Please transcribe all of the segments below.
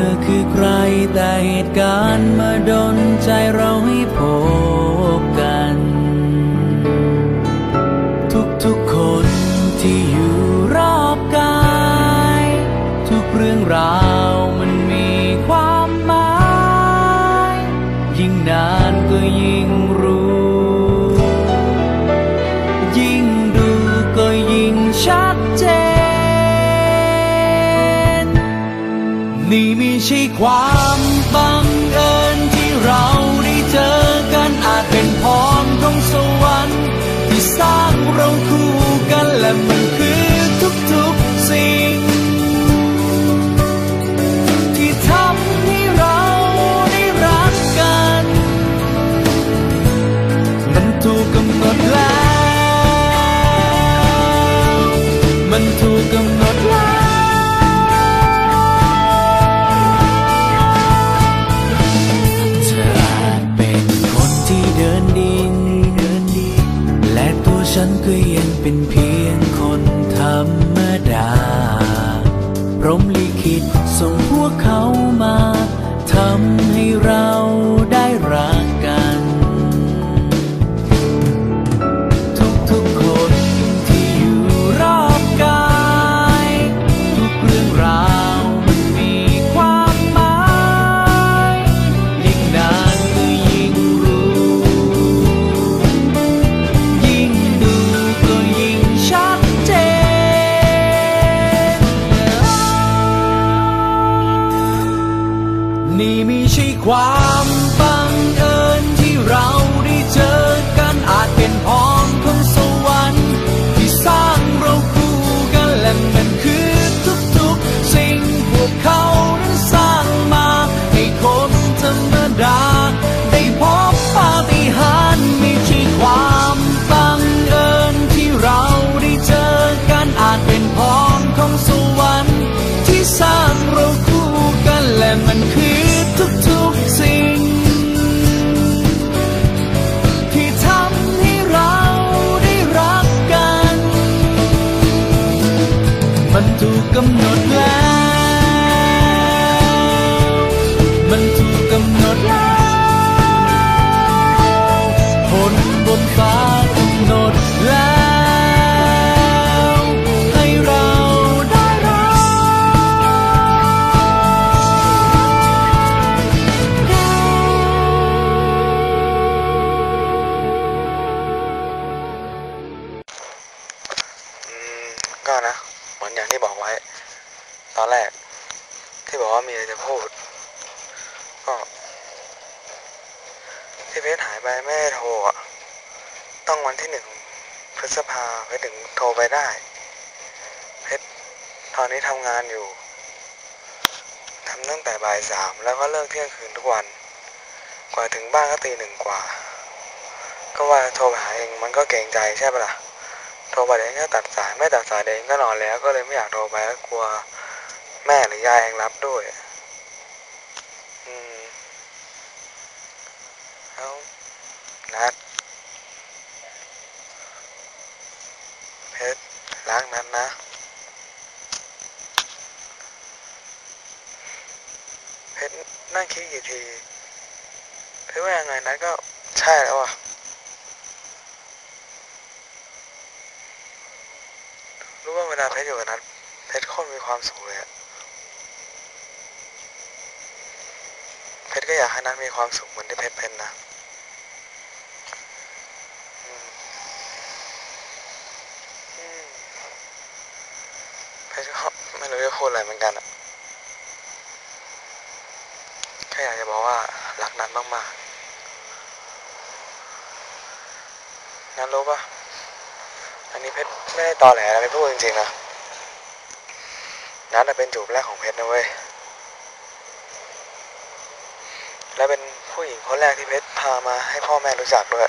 อนเธอคือใครแต่เหตุการณ์มาดนใจเราให้พบกัน ทุกๆคนที่อยู่รอบกาย ทุกเรื่องราว นี่ไส่งพวกเขามาทำให้เรา นี่ไม่ใช่ความบังเอิญที่เราได้เจอกันอาจเป็นพรของสวรรค์ที่สร้างเรา มันถูกกำห ตอนแรก ที่บอกว่ามีอะไรจะพูด ก็ที่เพชรหายไปไม่ได้โทรอะ ต้องวันที่หนึ่งพฤษภาเพชรถึงโทรไปได้ เพชรตอนนี้ทำงานอยู่ทำตั้งแต่บ่ายสามแล้วก็เลิกเที่ยงคืนทุกวัน กว่าถึงบ้านก็ตีหนึ่งกว่า ก็ว่าโทรไปหาเองมันก็เกรงใจใช่ปะล่ะโทรไปเองก็ตัดสายไม่ตัดสายเดี๋ยวเองก็นอนแล้วก็เลยไม่อยากโทรไปก็กลัว แม่หรือยายเองรับด้วย อืมแล้วนัดเพชรรักนัดนะ เพชรนั่งคิดกี่ทีเพชรว่ายังไงนัดก็ใช่แล้วอะรู้ว่าเวลาเพชรอยู่กับนัทเพชรโคตรมีความสุขเลยอะ เพชรก็อยากให้นัทมีความสุขเหมือนที่เพชรเป็นนะอืมอืมเพชรก็ไม่รู้จะพูดอะไรเหมือนกันอะแค่อยากจะบอกว่ารักนัทมากๆนัทรู้ปะอันนี้เพชรไม่ได้ตอแหลอะไรไม่พูดจริงๆนะนัดน่ะเป็นจูบแรกของเพชรนะเว้ย และเป็นผู้หญิงคนแรกที่เพชรพามาให้พ่อแม่รู้จักด้วย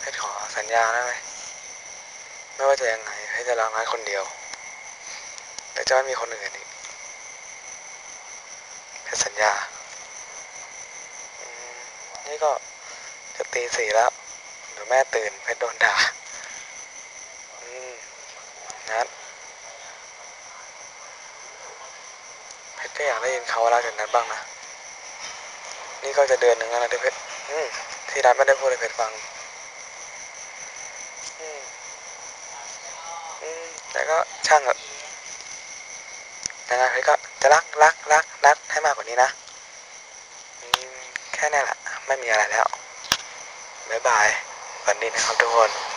เพชรขอสัญญาได้ไหมไม่ว่าจะยังไงเพชรจะรักน้อยคนเดียว แต่จะไม่มีคนอื่นอีกเพชรสัญญานี่ก็จะตีสี่แล้วเดี๋ยวแม่ตื่นเพชรโดนด่าอืมงั้นเพชร ก็อยากได้ยินเขาว่ารักจากนัดบ้างนะ นี่ก็จะเดือนหนึ่งแล้วนะที่เพชรที่นัดไม่ได้พูดให้เพชรฟังแต่ก็ช่างเถอะยังไงเพชรก็จะรักรักรักนัดให้มากกว่านี้นะแค่นี้แหละ ไม่มีอะไรแล้ว บ๊ายบายวันนี้นะครับทุกคน